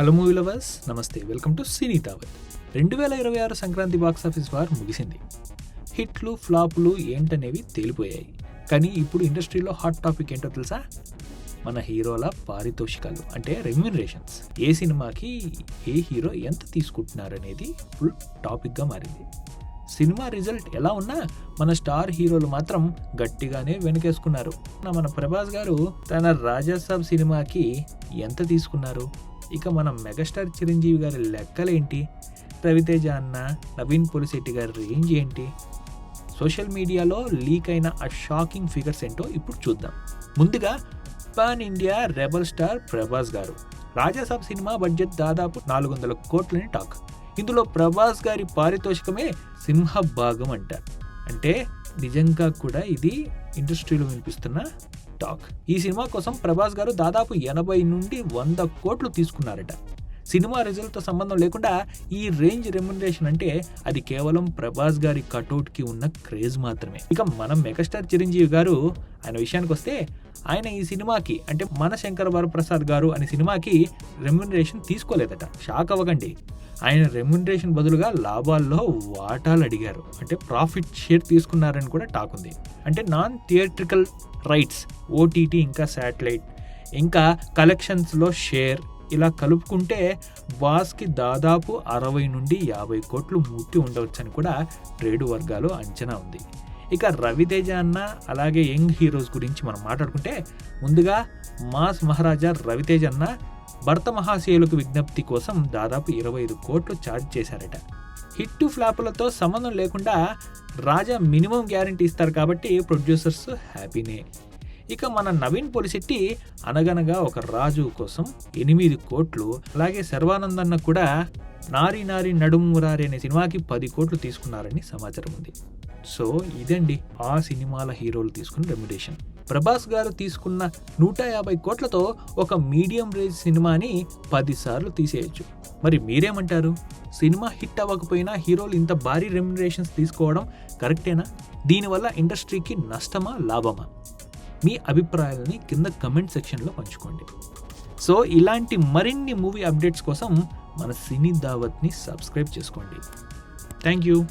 Hello movie lovers నమస్తే welcome to cine తావత్ రెండు వేల ఇరవై ఆరు సంక్రాంతి బాక్స్ ఆఫీస్ వార్ ముగిసింది. హిట్లు ఫ్లాపులు ఏంటనేవి తేలిపోయాయి. కానీ ఇప్పుడు ఇండస్ట్రీలో హాట్ టాపిక్ ఏంటో తెలుసా? మన హీరోల పారితోషికాలు అంటే రెమ్యునరేషన్స్ ఏ సినిమాకి ఏ హీరో ఎంత తీసుకుంటున్నారనేది ఫుల్ టాపిక్గా మారింది. సినిమా రిజల్ట్ ఎలా ఉన్నా మన స్టార్ హీరోలు మాత్రం గట్టిగానే వెనకేసుకున్నారు. నా మన ప్రభాస్ గారు తన రాజాసాబ్ సినిమాకి ఎంత తీసుకున్నారు? ఇక మన మెగాస్టార్ చిరంజీవి గారి లెక్కలేంటి? రవితేజ అన్న నవీన్ పొలిశెట్టి గారి రేంజ్ ఏంటి? సోషల్ మీడియాలో లీక్ అయిన ఆ షాకింగ్ ఫిగర్స్ ఏంటో ఇప్పుడు చూద్దాం. ముందుగా pan India rebel star Prabhas garu. Raja Saab cinema budget దాదాపు నాలుగు వందల కోట్లని టాక్. ఇందులో ప్రభాస్ గారి పారితోషికమే సింహ భాగం అంటారు అంటే నిజంగా కూడా ఇది ఇండస్ట్రీలో వినిపిస్తున్న టాక్. ఈ సినిమా కోసం ప్రభాస్ గారు దాదాపు ఎనభై నుండి వంద కోట్లు తీసుకున్నారట. సినిమా రిజల్ట్తో సంబంధం లేకుండా ఈ రేంజ్ రెమ్యునరేషన్ అంటే అది కేవలం ప్రభాస్ గారి కటౌట్కి ఉన్న క్రేజ్ మాత్రమే. ఇక మనం మెగాస్టార్ చిరంజీవి గారు ఆయన విషయానికి వస్తే ఆయన ఈ సినిమాకి అంటే మన శంకర వరప్రసాద్ గారు అనే సినిమాకి రెమ్యునరేషన్ తీసుకోలేదట. షాక్ అవ్వకండి. ఆయన రెమ్యునరేషన్ బదులుగా లాభాల్లో వాటాలు అడిగారు. అంటే ప్రాఫిట్ షేర్ తీసుకున్నారని కూడా టాక్ ఉంది. అంటే నాన్ థియేట్రికల్ రైట్స్ ఓటీటీ ఇంకా శాటిలైట్ ఇంకా కలెక్షన్స్లో షేర్ ఇలా కలుపుకుంటే బాస్కి దాదాపు అరవై నుండి యాభై కోట్లు ముట్టి ఉండవచ్చని కూడా ట్రేడ్ వర్గాలు అంచనా ఉంది. ఇక రవితేజ అన్న అలాగే యంగ్ హీరోస్ గురించి మనం మాట్లాడుకుంటే ముందుగా మాస్ మహారాజా రవితేజ అన్న భర్త మహాశయులకు విజ్ఞప్తి కోసం దాదాపు ఇరవై ఐదు కోట్లు ఛార్జ్ చేశారట. హిట్ ఫ్లాపులతో సంబంధం లేకుండా రాజా మినిమం గ్యారంటీ ఇస్తారు కాబట్టి ప్రొడ్యూసర్స్ హ్యాపీనే. ఇక మన నవీన్ పొలిశెట్టి అనగనగా ఒక రాజు కోసం ఎనిమిది కోట్లు అలాగే శర్వానందన్న కూడా నారి నారి నడుమురారి అనే సినిమాకి పది కోట్లు తీసుకున్నారని సమాచారం ఉంది. సో ఇదండి ఆ సినిమాల హీరోలు తీసుకున్న రెమ్యుడేషన్ ప్రభాస్ గారు తీసుకున్న నూట యాభై కోట్లతో ఒక మీడియం రేంజ్ సినిమాని పదిసార్లు తీసేయచ్చు. మరి మీరేమంటారు? సినిమా హిట్ అవ్వకపోయినా హీరోలు ఇంత భారీ రెమ్యునరేషన్స్ తీసుకోవడం కరెక్టేనా? దీనివల్ల ఇండస్ట్రీకి నష్టమా లాభమా? మీ అభిప్రాయాలని కింద కమెంట్ సెక్షన్లో పంచుకోండి. సో ఇలాంటి మరిన్ని మూవీ అప్డేట్స్ కోసం మన సినీ దావత్ని సబ్స్క్రైబ్ చేసుకోండి. Thank you.